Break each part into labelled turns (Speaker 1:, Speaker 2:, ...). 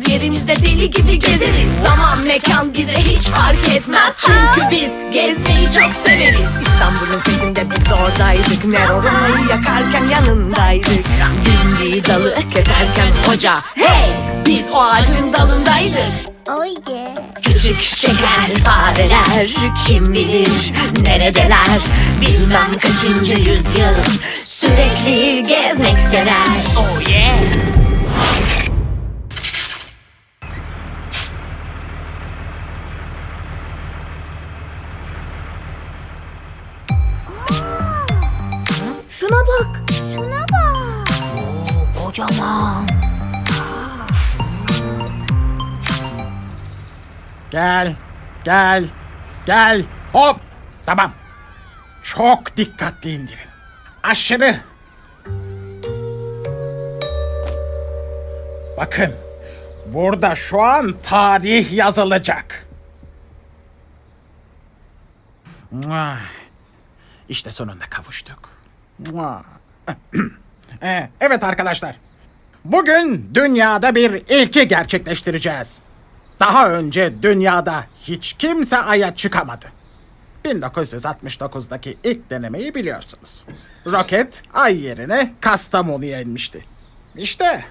Speaker 1: kalkarız yerimizde deli gibi gezeriz. Zaman mekan bize hiç fark etmez. Çünkü biz gezmeyi çok severiz. İstanbul'un fethinde biz oradaydık. Nero'yu yakarken yanındaydık. Bindiği dalı keserken hoca Hey biz o ağacın dalındaydık.
Speaker 2: Oh yeah.
Speaker 1: Küçük şeker fareler kim bilir neredeler? Bilmem kaçıncı yüzyıl sürekli gezmekteler. Oh yeah kocaman
Speaker 3: Gel, gel, gel. Hop, tamam. Çok dikkatli indirin. Aşırı. Bakın, burada şu an tarih yazılacak. İşte sonunda kavuştuk. Ee, evet arkadaşlar. Bugün dünyada bir ilki gerçekleştireceğiz. Daha önce dünyada hiç kimse aya çıkamadı. 1969'daki ilk denemeyi biliyorsunuz. Roket ay yerine Kastamonu'ya inmişti. İşte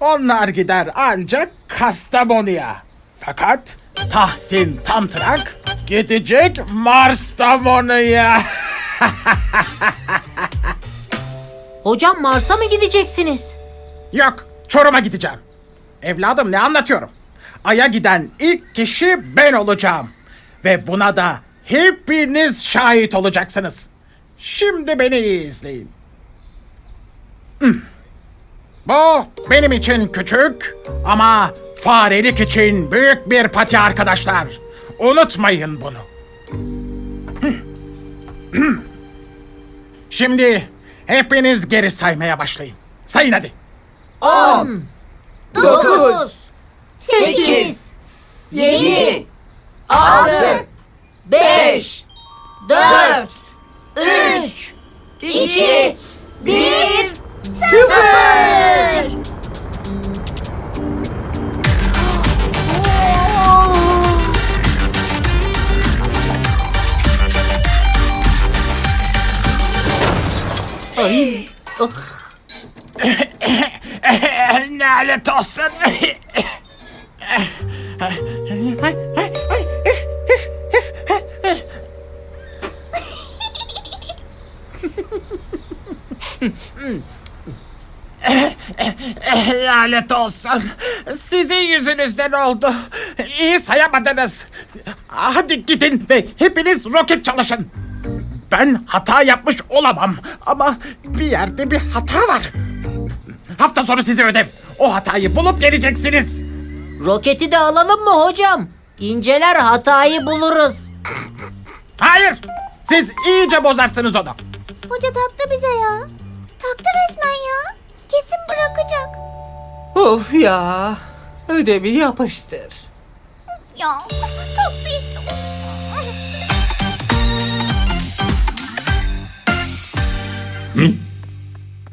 Speaker 3: onlar gider ancak Kastamonu'ya. Fakat Tahsin Tamtırak gidecek Mars'tamonu'ya.
Speaker 4: Hocam Mars'a mı gideceksiniz?
Speaker 3: Yok, Çorum'a gideceğim. Evladım ne anlatıyorum? Ay'a giden ilk kişi ben olacağım. Ve buna da hepiniz şahit olacaksınız. Şimdi beni iyi izleyin. Hmm. Bu benim için küçük ama farelik için büyük bir pati arkadaşlar. Unutmayın bunu. Hmm. Hmm. Şimdi hepiniz geri saymaya başlayın. Sayın hadi.
Speaker 2: Dokuz.
Speaker 1: Sekiz Yedi
Speaker 2: Altı.
Speaker 4: Beş, dört,
Speaker 2: Üç.
Speaker 1: İki
Speaker 2: Bir. Sıfır.
Speaker 3: Lanet olsun. Lanet olsun. Sizin yüzünüzden oldu. İyi sayamadınız. Hadi gidin ve hepiniz roket çalışın. Ben hata yapmış olamam ama bir yerde bir hata var. Hafta sonu size ödev. O hatayı bulup geleceksiniz.
Speaker 4: Roketi de alalım mı hocam? İnceler hatayı buluruz.
Speaker 3: Hayır. Siz iyice bozarsınız onu.
Speaker 2: Hoca taktı bize ya. Taktı resmen ya. Kesin bırakacak.
Speaker 5: Of ya. Ödevi yapıştır.
Speaker 2: Ya taktı işte.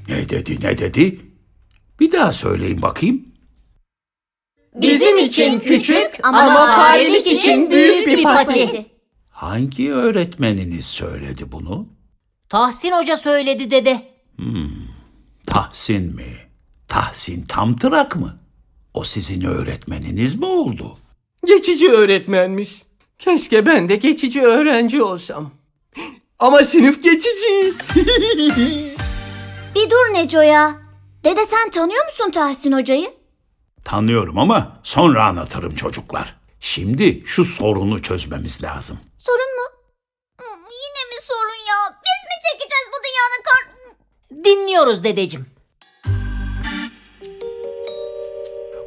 Speaker 6: Ne dedi ne dedi? Bir daha söyleyin bakayım.
Speaker 4: Bizim için küçük
Speaker 2: Ama farelik için büyük bir pati.
Speaker 6: Hangi öğretmeniniz söyledi bunu?
Speaker 4: Tahsin Hoca söyledi dede.
Speaker 6: Tahsin mi? Tahsin Tamtırak mı? O sizin öğretmeniniz mi oldu?
Speaker 5: Geçici öğretmenmiş. Keşke ben de geçici öğrenci olsam. Ama sınıf geçici.
Speaker 2: Bir dur Neco ya. Dede sen tanıyor musun Tahsin hocayı?
Speaker 6: Tanıyorum ama sonra anlatırım çocuklar. Şimdi şu sorunu çözmemiz lazım.
Speaker 2: Sorun mu? Hmm, Yine mi sorun ya? Biz mi çekeceğiz bu dünyanın kar...
Speaker 4: Dinliyoruz dedecim.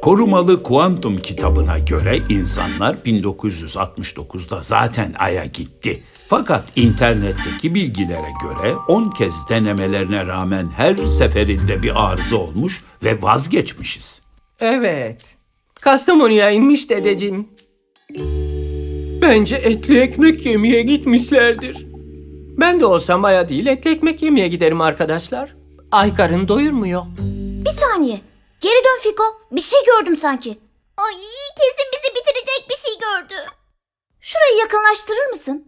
Speaker 6: Korumalı Kuantum kitabına göre insanlar 1969'da zaten Ay'a gitti. Fakat internetteki bilgilere göre 10 kez denemelerine rağmen her seferinde bir arıza olmuş ve vazgeçmişiz.
Speaker 5: Evet. Kastamonu'ya inmiş dedeciğim. Bence etli ekmek yemeye gitmişlerdir. Ben de olsam aya değil etli ekmek yemeye giderim arkadaşlar. Ay karın doyurmuyor.
Speaker 2: Bir saniye. Geri dön Fiko. Bir şey gördüm sanki. Ay kesin bizi bitirecek bir şey gördü. Şurayı yakınlaştırır mısın?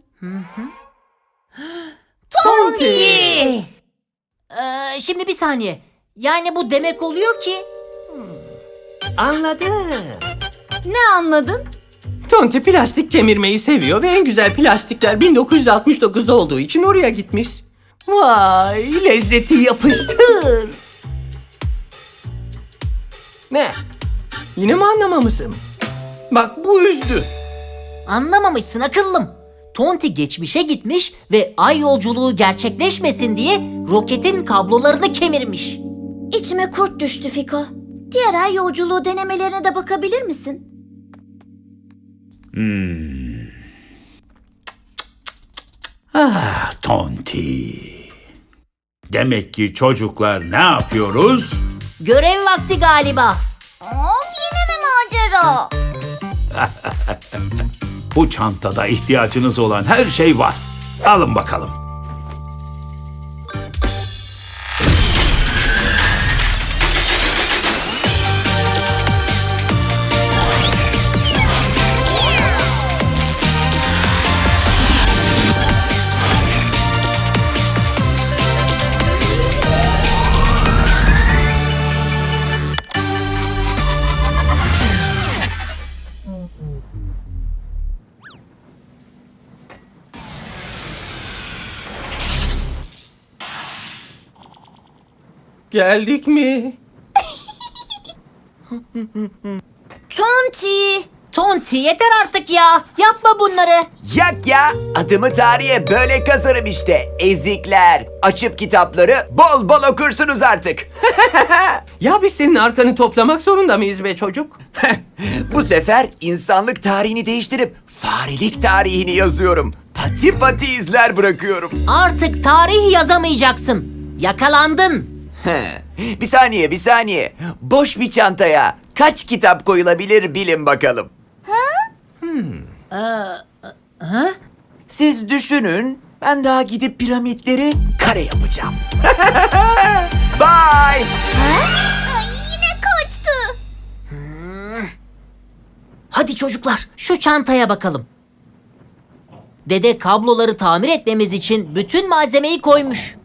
Speaker 2: Tonti!
Speaker 4: Ee, şimdi bir saniye. Yani bu demek oluyor ki...
Speaker 5: Anladım.
Speaker 2: Ne anladın?
Speaker 5: Tonti plastik kemirmeyi seviyor ve en güzel plastikler 1969'da olduğu için oraya gitmiş. Vay lezzeti yapıştır. Ne? Yine mi anlamamışsın? Bak bu üzdü.
Speaker 4: Anlamamışsın akıllım. Tonti geçmişe gitmiş ve ay yolculuğu gerçekleşmesin diye roketin kablolarını kemirmiş.
Speaker 2: İçime kurt düştü Fiko. Diğer ay yolculuğu denemelerine de bakabilir misin?
Speaker 6: Ah Tonti. Demek ki çocuklar ne yapıyoruz?
Speaker 4: Görev vakti galiba.
Speaker 2: Of yine mi macera?
Speaker 6: Bu çantada ihtiyacınız olan her şey var. Alın bakalım.
Speaker 5: Geldik mi?
Speaker 2: Tonti!
Speaker 4: Tonti yeter artık ya. Yapma bunları.
Speaker 7: Yak ya adımı tarihe böyle kazarım işte ezikler. Açıp kitapları bol bol okursunuz artık.
Speaker 5: Ya biz senin arkanı toplamak zorunda mıyız be çocuk?
Speaker 7: Bu sefer insanlık tarihini değiştirip farelik tarihini yazıyorum. Pati pati izler bırakıyorum.
Speaker 4: Artık tarih yazamayacaksın. Yakalandın.
Speaker 7: He, bir saniye bir saniye. Boş bir çantaya kaç kitap koyulabilir bilin bakalım. Siz düşünün ben daha gidip piramitleri kare yapacağım. Bye.
Speaker 2: Ay yine kaçtı.
Speaker 4: Hadi çocuklar şu çantaya bakalım. Dede kabloları tamir etmemiz için bütün malzemeyi koymuş.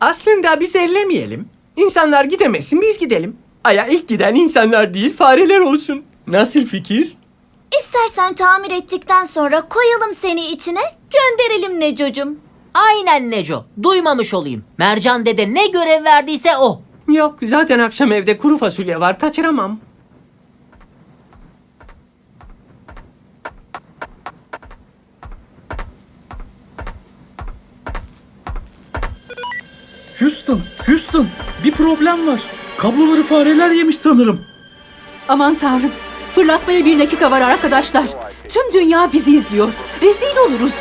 Speaker 5: Aslında biz ellemeyelim. İnsanlar gidemesin biz gidelim. Aya ilk giden insanlar değil fareler olsun. Nasıl fikir?
Speaker 2: İstersen tamir ettikten sonra koyalım seni içine, gönderelim Neco'cum.
Speaker 4: Aynen Neco. Duymamış olayım. Mercan dede ne görev verdiyse o.
Speaker 5: Yok zaten akşam evde kuru fasulye var kaçıramam.
Speaker 8: Houston, Houston bir problem var. Kabloları fareler yemiş sanırım.
Speaker 9: Aman tanrım. Fırlatmaya bir dakika var arkadaşlar. Tüm dünya bizi izliyor. Rezil oluruz.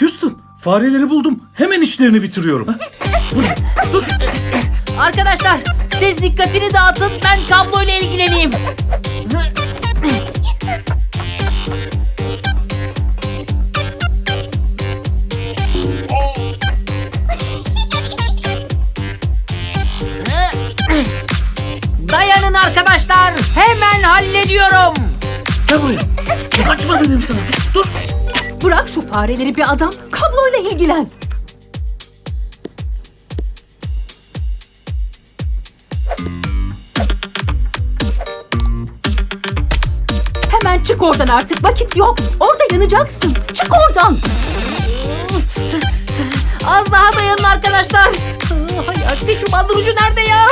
Speaker 8: Houston, fareleri buldum. Hemen işlerini bitiriyorum.
Speaker 4: Arkadaşlar siz dikkatini dağıtın ben kabloyla ilgileneyim.
Speaker 8: Gel buraya. Kaçma dedim sana. Dur.
Speaker 9: Bırak şu fareleri bir adam. Kabloyla ilgilen. Hemen çık oradan artık. Vakit yok. Orada yanacaksın. Çık oradan.
Speaker 4: Az daha dayanın arkadaşlar. Hay aksi şu bandurucu nerede ya?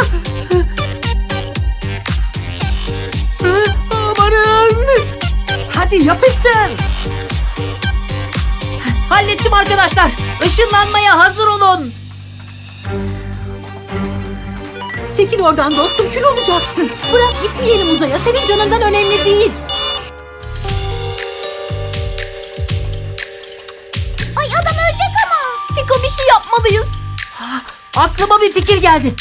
Speaker 5: Amanın! Hadi yapıştır.
Speaker 4: Hallettim arkadaşlar. Işınlanmaya hazır olun.
Speaker 9: Çekil oradan dostum. Kül olacaksın. Bırak gitmeyelim uzaya. Senin canından önemli değil.
Speaker 2: Ay adam ölecek ama. Fiko bir şey yapmalıyız.
Speaker 4: Aklıma bir fikir geldi.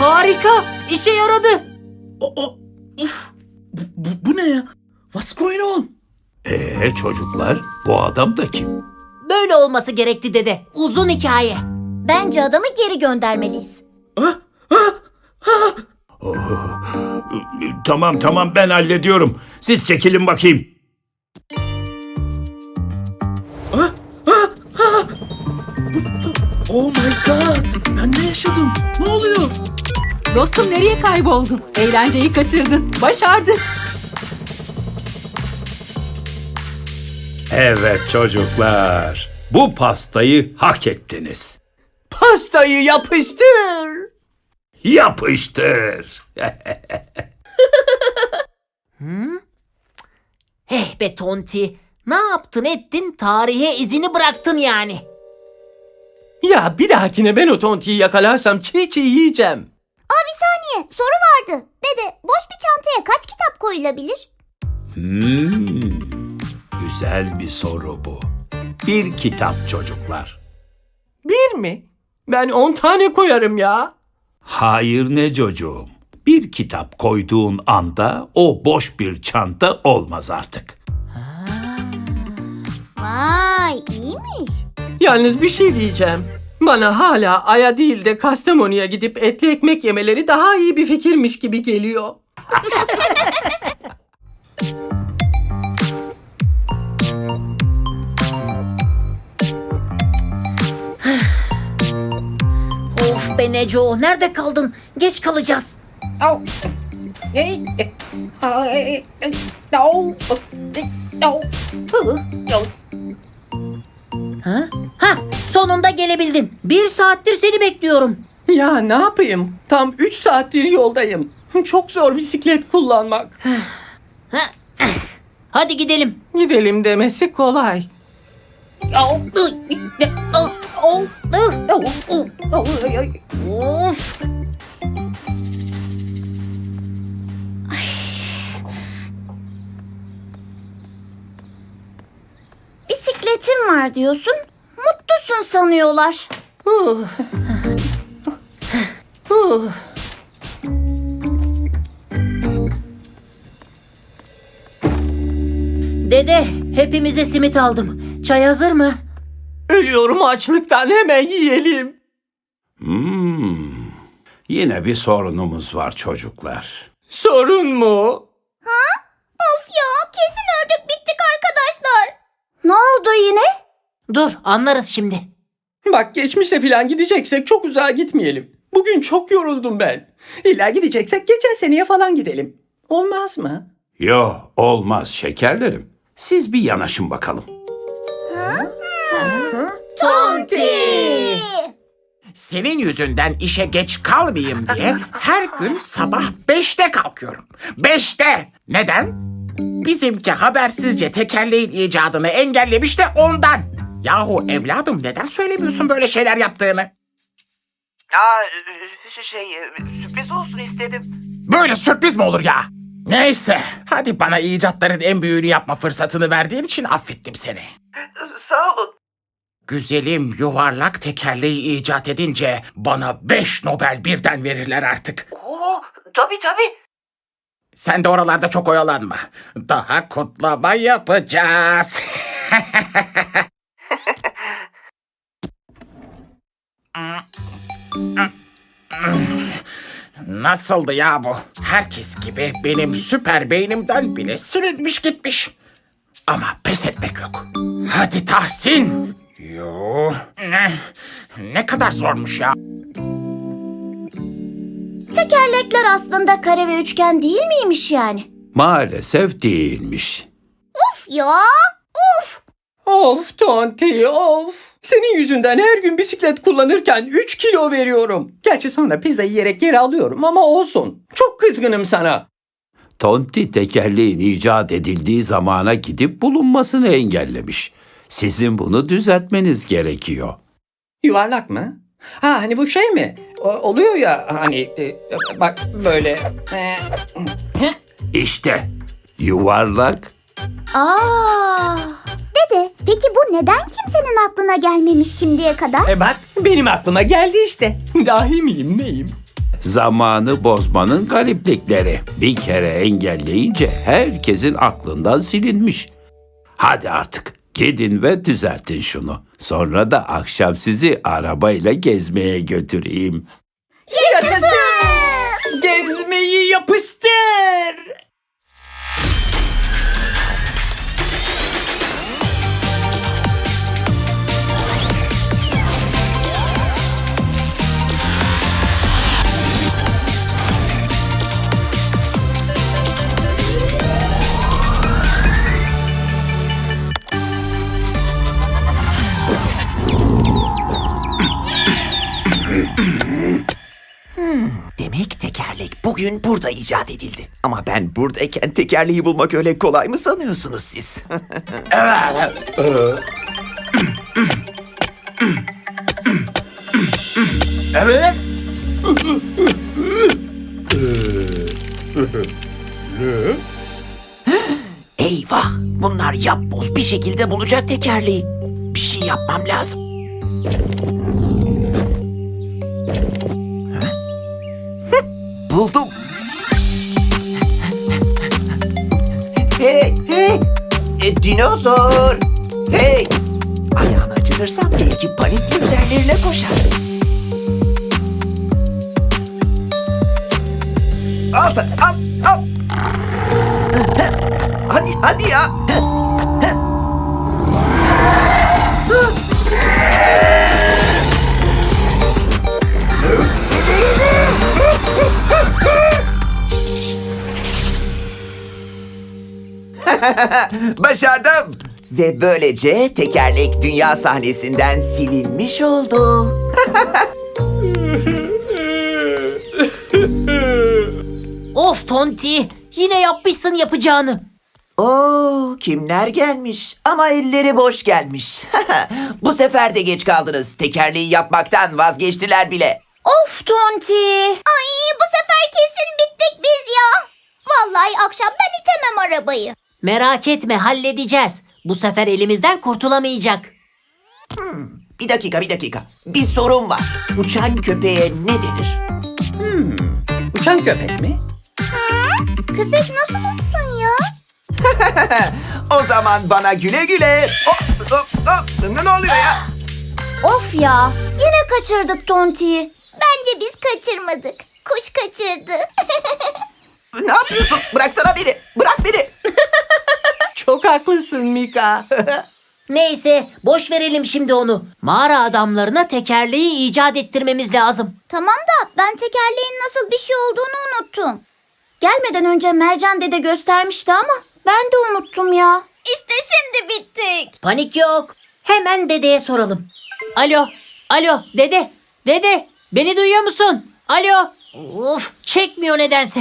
Speaker 4: Harika! İşe yaradı.
Speaker 8: O, o, uf. Bu, bu, bu ne ya? What's going on?
Speaker 6: Ee çocuklar bu adam da kim?
Speaker 4: Böyle olması gerekti dede. Uzun hikaye.
Speaker 2: Bence adamı geri göndermeliyiz.
Speaker 8: Ah, ah, ah.
Speaker 6: Tamam tamam ben hallediyorum. Siz çekilin bakayım.
Speaker 8: Oh my god. Ben ne yaşadım? Ne oluyor?
Speaker 9: Dostum nereye kayboldun? Eğlenceyi kaçırdın. Başardın.
Speaker 6: Evet çocuklar. Bu pastayı hak ettiniz.
Speaker 5: Pastayı yapıştır.
Speaker 6: Yapıştır.
Speaker 4: Eh be Tonti. Ne yaptın ettin tarihe izini bıraktın yani.
Speaker 5: Ya bir dahakine ben o tontiyi yakalarsam çiğ çiğ yiyeceğim.
Speaker 2: Aa bir saniye soru vardı. Dede boş bir çantaya kaç kitap koyulabilir?
Speaker 6: Hmm, güzel bir soru bu. Bir kitap çocuklar.
Speaker 5: Bir mi? Ben on tane koyarım ya.
Speaker 6: Hayır ne çocuğum. Bir kitap koyduğun anda o boş bir çanta olmaz artık.
Speaker 2: Vay iyiymiş.
Speaker 5: Yalnız bir şey diyeceğim. Bana hala Ay'a değil de Kastamonu'ya gidip etli ekmek yemeleri daha iyi bir fikirmiş gibi geliyor.
Speaker 4: Of be Neco nerede kaldın? Geç kalacağız. Ha? Ha, sonunda gelebildin. Bir saattir seni bekliyorum.
Speaker 5: Ya ne yapayım? Tam 3 saattir yoldayım. Çok zor bisiklet kullanmak.
Speaker 4: Hadi gidelim.
Speaker 5: Gidelim demesi kolay.
Speaker 4: Of.
Speaker 2: Bisikletin var diyorsun. Mutlusun sanıyorlar.
Speaker 4: Dede hepimize simit aldım. Çay hazır mı?
Speaker 5: Ölüyorum açlıktan hemen yiyelim.
Speaker 6: Hmm, yine bir sorunumuz var çocuklar.
Speaker 5: Sorun mu?
Speaker 2: Of ya kesin öldük bittik arkadaşlar. Ne oldu yine?
Speaker 4: Dur anlarız şimdi.
Speaker 5: Bak geçmişe falan gideceksek çok uzağa gitmeyelim. Bugün çok yoruldum ben. İlla gideceksek geçen seneye falan gidelim. Olmaz mı?
Speaker 6: Yo olmaz şekerlerim. Siz bir yanaşın bakalım.
Speaker 2: Tonti.
Speaker 3: Senin yüzünden işe geç kalmayayım diye her gün sabah beşte kalkıyorum. Beşte! Neden? Bizimki habersizce tekerleğin icadını engellemiş de ondan. Yahu evladım neden söylemiyorsun böyle şeyler yaptığını?
Speaker 7: Aa, şey, sürpriz olsun istedim.
Speaker 3: Böyle sürpriz mi olur ya? Neyse, hadi bana icatların en büyüğünü yapma fırsatını verdiğin için affettim seni.
Speaker 7: Sağ olun.
Speaker 3: Güzelim yuvarlak tekerleği icat edince bana beş Nobel birden verirler artık.
Speaker 7: Oo, tabii tabii.
Speaker 3: Sen de oralarda çok oyalanma. Daha kutlama yapacağız. Nasıldı ya bu? Herkes gibi benim süper beynimden bile silinmiş gitmiş. Ama pes etmek yok. Hadi Tahsin. Yo. Ne? Ne kadar zormuş ya.
Speaker 2: Tekerlekler aslında kare ve üçgen değil miymiş yani?
Speaker 6: Maalesef değilmiş.
Speaker 2: Of ya. Of.
Speaker 5: Of Tonti of. Senin yüzünden her gün bisiklet kullanırken 3 kilo veriyorum. Gerçi sonra pizza yiyerek geri alıyorum ama olsun. Çok kızgınım sana.
Speaker 6: Tonti tekerleğin icat edildiği zamana gidip bulunmasını engellemiş. Sizin bunu düzeltmeniz gerekiyor.
Speaker 5: Yuvarlak mı? Ha hani bu şey mi? Oluyor ya hani e, bak böyle. E,
Speaker 6: İşte yuvarlak
Speaker 2: Aa. Dede, peki bu neden kimsenin aklına gelmemiş şimdiye kadar?
Speaker 5: E bak benim aklıma geldi işte. Dahi miyim neyim?
Speaker 6: Zamanı bozmanın gariplikleri. Bir kere engelleyince herkesin aklından silinmiş. Hadi artık gidin ve düzeltin şunu. Sonra da akşam sizi arabayla gezmeye götüreyim.
Speaker 5: Gezmeyi yapıştır.
Speaker 7: Bugün burada icat edildi. Ama ben buradayken tekerleği bulmak öyle kolay mı sanıyorsunuz siz? Eyvah! Bunlar yapboz bir şekilde bulacak tekerleği. Bir şey yapmam lazım. Buldum. Hey, hey! E, dinozor! Hey! Ayağını acıtırsam belki panikle üzerlerine koşar. Al sen, al, al! Hadi, hadi ya! Başardım. Ve böylece tekerlek dünya sahnesinden silinmiş oldu.
Speaker 4: Of Tonti, yine yapmışsın yapacağını.
Speaker 7: Oo, kimler gelmiş? Ama elleri boş gelmiş. Bu sefer de geç kaldınız. Tekerleği yapmaktan vazgeçtiler bile.
Speaker 2: Of Tonti. Ay bu sefer kesin bittik biz ya. Vallahi akşam ben itemem arabayı.
Speaker 4: Merak etme halledeceğiz. Bu sefer elimizden kurtulamayacak.
Speaker 7: Bir dakika, bir dakika. Bir sorun var. Uçan köpeğe ne denir?
Speaker 5: Uçan köpek mi?
Speaker 2: Köpek nasıl uçsun ya?
Speaker 7: O zaman bana güle güle. Hop, hop, hop. Ne oluyor ya?
Speaker 2: Of ya yine kaçırdık Tonti'yi. Bence biz kaçırmadık. Kuş kaçırdı.
Speaker 7: Ne yapıyorsun? Bıraksana beni. Bırak beni.
Speaker 5: Çok haklısın Mika.
Speaker 4: Neyse, boş verelim şimdi onu. Mağara adamlarına tekerleği icat ettirmemiz lazım.
Speaker 2: tamam da ben tekerleğin nasıl bir şey olduğunu unuttum. Gelmeden önce Mercan dede göstermişti ama ben de unuttum ya. İşte şimdi bittik.
Speaker 4: Panik yok. Hemen dedeye soralım. Alo, alo dede, dede beni duyuyor musun? Alo. Uf, çekmiyor nedense.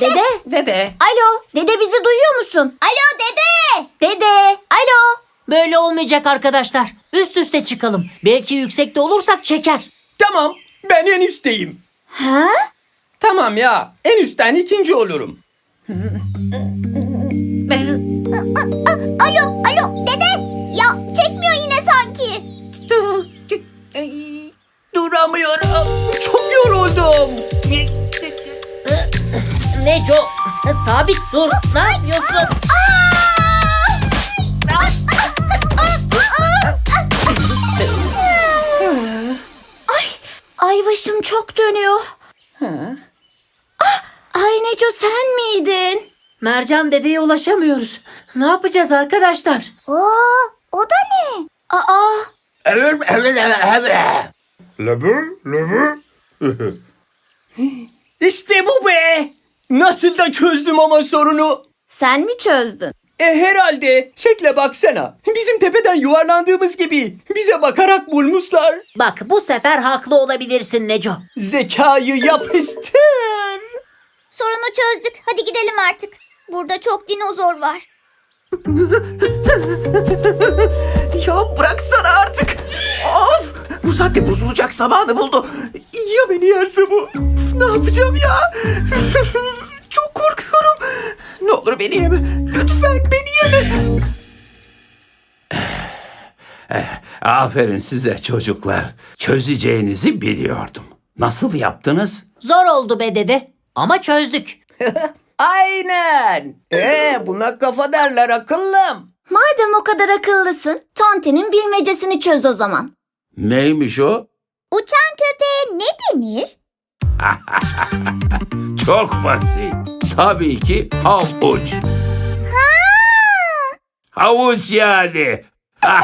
Speaker 2: Dede. Dede.
Speaker 5: Dede.
Speaker 2: Alo dede bizi duyuyor musun? Alo dede. Dede. Alo.
Speaker 4: Böyle olmayacak arkadaşlar. Üst üste çıkalım. Belki yüksekte olursak çeker.
Speaker 5: Tamam ben en üstteyim.
Speaker 2: Ha?
Speaker 5: Tamam ya en üstten ikinci olurum.
Speaker 2: Alo alo dede. Ya çekmiyor yine sanki.
Speaker 5: Duramıyorum. Çok yoruldum.
Speaker 4: Neco, sabit dur. Ne yapıyorsun?
Speaker 2: Ay başım çok dönüyor. Ah, ay Neco sen miydin?
Speaker 4: Mercan dedeye ulaşamıyoruz. Ne yapacağız arkadaşlar?
Speaker 2: Oo, o da ne? Aa,
Speaker 5: İşte bu be. Nasıl da çözdüm ama sorunu.
Speaker 2: sen mi çözdün?
Speaker 5: E herhalde. Şekle baksana. Bizim tepeden yuvarlandığımız gibi. Bize bakarak bulmuşlar.
Speaker 4: Bak bu sefer haklı olabilirsin Neco.
Speaker 5: Zekayı yapıştır.
Speaker 2: Sorunu çözdük. Hadi gidelim artık. Burada çok dinozor var.
Speaker 7: Ya bıraksana artık. Of! Bu saatte bozulacak zamanı buldu. Ya beni yerse bu? Ne yapacağım ya? Çok korkuyorum. Ne olur beni yeme. Lütfen beni yeme.
Speaker 6: Aferin size çocuklar. Çözeceğinizi biliyordum. Nasıl yaptınız?
Speaker 4: Zor oldu be dede ama çözdük.
Speaker 5: Aynen. Ee, buna kafa derler akıllım.
Speaker 2: Madem o kadar akıllısın, Tonti'nin bilmecesini çöz o zaman.
Speaker 6: Neymiş o?
Speaker 2: Uçan köpeğe ne denir?
Speaker 6: Çok basit. Tabii ki havuç. Havuç yani.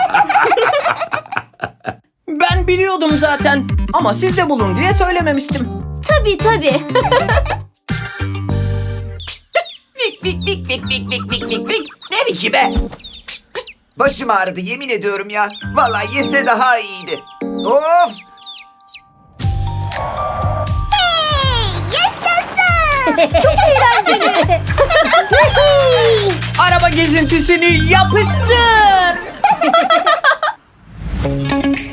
Speaker 5: Ben biliyordum zaten. Ama siz de bulun diye söylememiştim.
Speaker 2: Tabii tabii.
Speaker 7: Vik vik vik vik vik vik vik vik vik. Ne viki be? Başım ağrıdı yemin ediyorum ya. Vallahi yese daha iyiydi. Of! Çok eğlenceli.
Speaker 5: Araba gezintisini yapıştır.